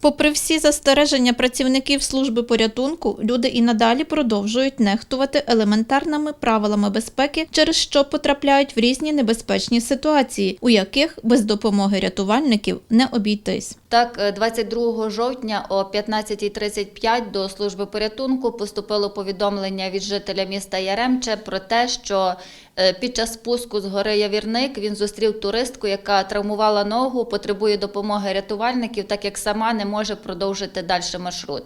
Попри всі застереження працівників служби порятунку, люди і надалі продовжують нехтувати елементарними правилами безпеки, через що потрапляють в різні небезпечні ситуації, у яких без допомоги рятувальників не обійтись. Так, е, 22 жовтня о 15.35 до служби порятунку поступило повідомлення від жителя міста Яремче про те, що е, під час спуску з гори Явірник він зустрів туристку, яка травмувала ногу, потребує допомоги рятувальників, так як сама не може продовжити далі маршрут.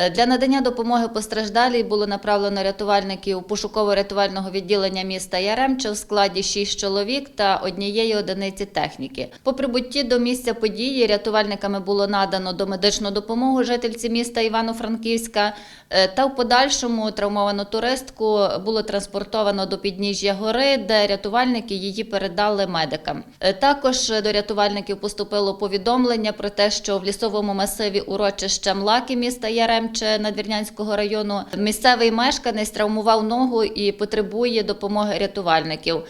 Е, Для надання допомоги постраждалій було направлено рятувальників пошуково-рятувального відділення міста Яремче в складі 6 чоловік та однієї одиниці техніки. По прибутті до місця події рятувальниками було надано домедичну допомогу жительці міста Івано-Франківська е, та в подальшому травмовану туристку було транспортовано до підніжжя гори, де рятувальники її передали медикам. Е, Також до рятувальників поступило повідомлення про те, що в лісовому масиві урочища Млаки міста Яремче Надвірнянського району місцевий мешканець травмував ногу і потребує допомоги рятувальників.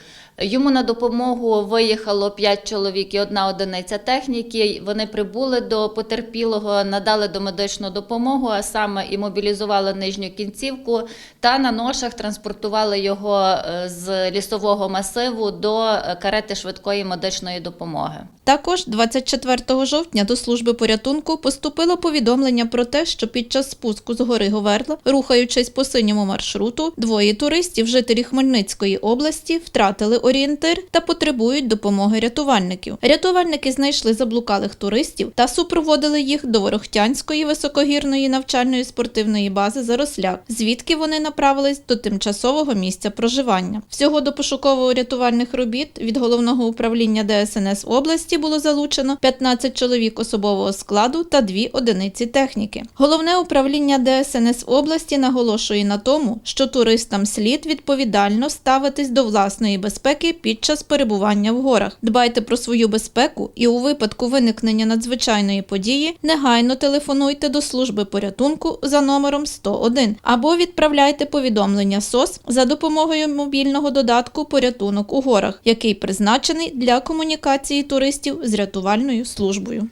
Йому на допомогу виїхало 5 чоловік і одна одиниця техніки. Вони прибули до потерпілого, надали домедичну допомогу, а саме імобілізували нижню кінцівку та на ношах транспортували його е, з лісового масиву до е, карети швидкої медичної допомоги. Також 24 жовтня до служби порятунку поступило повідомлення про те, що під час спуску з гори Говерла, рухаючись по синьому маршруту, двоє туристів, жителі Хмельницької області, втратили орієнтир та потребують допомоги рятувальників. Рятувальники знайшли заблукалих туристів та супроводили їх до Ворохтянської високогірної навчальної спортивної бази Заросляк, звідки вони направились до тимчасового місця проживання. Всього до пошуково-рятувальних робіт від головного управління ДСНС області було залучено 15 чоловік особового складу та дві одиниці техніки. Головне управління ДСНС області наголошує на тому, що туристам слід відповідально ставитись до власної безпеки під час перебування в горах. Дбайте про свою безпеку і у випадку виникнення надзвичайної події негайно телефонуйте до служби порятунку за номером 101 або відправляйте повідомлення СОС за допомогою мобільного додатку Порятунок у горах, який призначений для комунікації туристів з рятувальною службою.